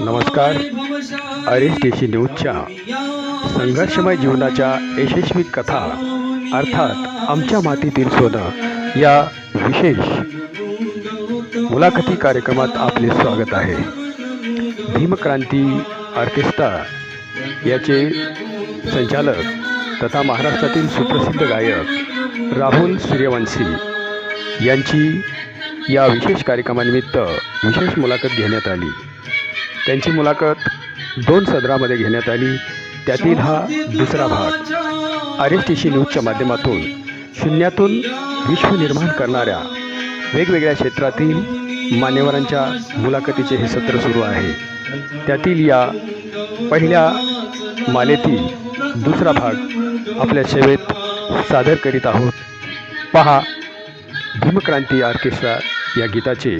नमस्कार. अरे स्टेशी न्यूजच्या संघर्षमय जीवनाच्या यशस्वी कथा अर्थात आमच्या मातीतील सोनं या विशेष मुलाखती कार्यक्रमात आपले स्वागत आहे. भीमक्रांती ऑर्केस्ट्रा याचे संचालक तथा महाराष्ट्रातील सुप्रसिद्ध गायक राहुल सूर्यवंशी यांची या विशेष कार्यक्रमानिमित्त विशेष मुलाखत घेण्यात आली. त्यांची मुलाखत दोन सदरामध्ये घेण्यात आली. त्यातील हा दुसरा भाग आर एस टी सी न्यूजच्या माध्यमातून शून्यातून विश्व निर्माण करणाऱ्या वेगवेगळ्या क्षेत्रातील मान्यवरांच्या मुलाखतीचे हे सत्र सुरू आहे. त्यातील या पहिल्या मालेतील दुसरा भाग आपल्या सेवेत सादर करीत आहोत. पहा भीमक्रांती ऑर्केस्ट्रा या गीताचे.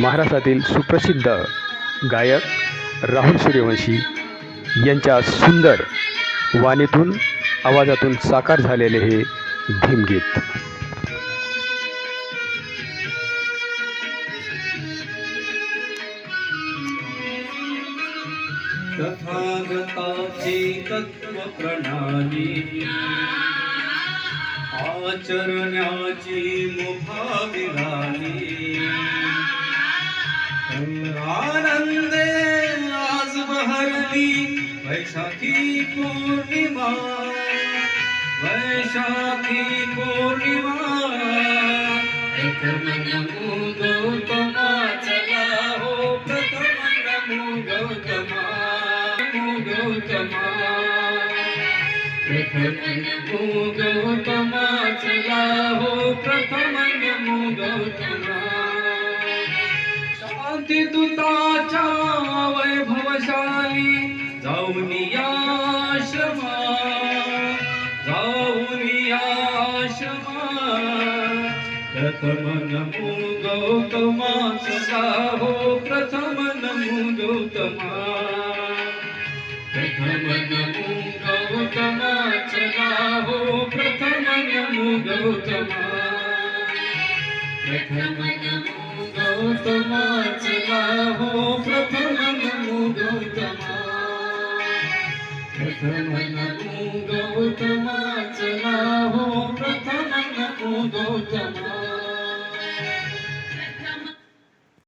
महाराष्ट्रातील सुप्रसिद्ध गायक राहुल सूर्यवंशी यांच्या सुंदर वाणीतून आवाजातून साकार झालेले हे भीमगीत. तथागताची तत्व प्रणाली आचरण्याची मुभा वैशाखी पौर्णिमा वैशाखी पौर्णिमा। प्रथम नमो गौतमा चला हो प्रथम नमो गौतमा नमो गौतमा प्रथम नमो गौतमा चला हो प्रथम नमो गौतमा शांति दूताचा प्रथम नमो गौतमा सदा हो प्रथम नमो गौतमा प्रथम नमो गौतमा सदा हो प्रथम नमो गौतमा प्रथम नमो गौतमा सदा हो प्रथम नमो गौतमा प्रथम नमो गौतमा सदा हो प्रथम नमो गौतमा